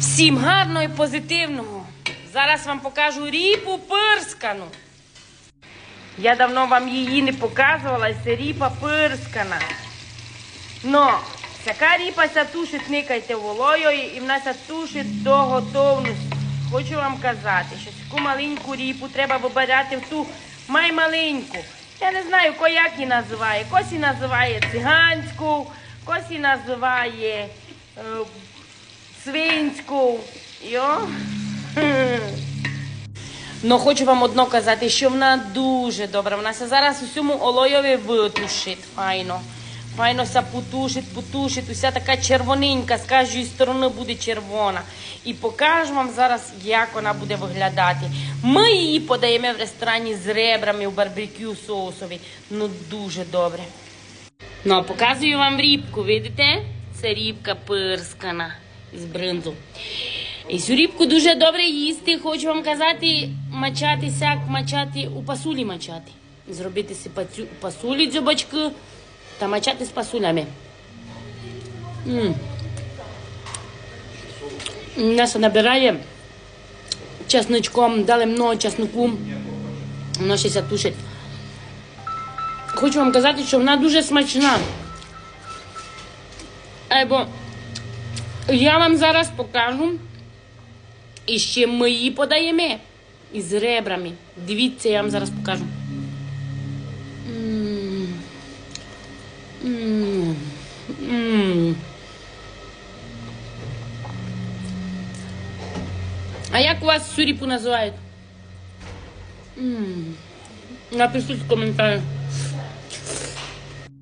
Всім гарного і позитивного. Зараз вам покажу ріпу пирскану. Я давно вам її не показувала, це ріпа пирскана. Но, цяка ріпа ся тушить, никайте волою і вона ся тушить до готовності. Хочу вам казати, що таку маленьку ріпу треба вибирати в ту май-маленьку. Я не знаю, ко як її називає. Кось її називає циганську, кось її називає е, свинську. Йо? Ну, хочу вам одно казати, що вона дуже добра. Вона ся зараз усьому олойові витушить. Файно. Файно ся потушить, потушить. Уся така червоненька, з кожної сторони буде червона. І покажу вам зараз, як вона буде виглядати. Ми її подаємо в ресторані з ребрами в барбекю соусові. Ну, дуже добре. Ну, а показую вам рібку, видите? Це рібка пирскана з бринзу. І цю рібку дуже добре їсти. Хочу вам казати, мачати сяк, мачати у пасулі мачати. Зробити си пацю- пасулі дзюбочки та мачати з пасулями. М. М'ясо набирає чесночком, дали много чесноку. Воно ще тушить. Хочу вам казати, що вона дуже смачна. Або я вам зараз покажу. І ще ми її подаємо із ребрами. Дивіться, я вам зараз покажу. А як у вас цю ріпу називають? Напишіть в коментарі.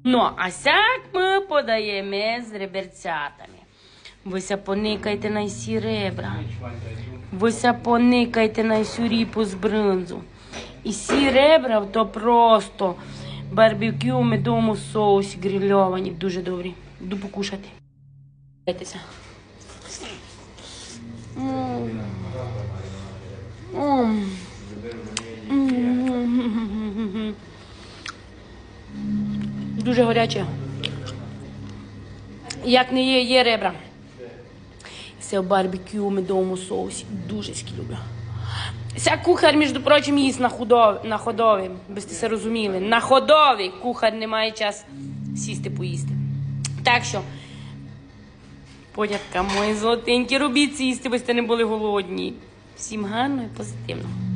Ну, а сяк ми подаємо з реберцятами. Вися поникайте на сі ребра. Вися поникайте на всю ріпу з бринзу. І сі ребра то просто барбекю у медовому соусі грильовані. Дуже добрі. Йду покушати. Дуже гаряче. Як не є, є ребра. Це барбекю медовому соусі. Дуже люблю. Ця кухар, між прочим, їсть на, худов... на ходові, би сте це розуміли. На ходові кухар не має час сісти поїсти. Так що, подятка мої золотенькі, робіть сісти, бо сте не були голодні. Всім гарно і позитивно.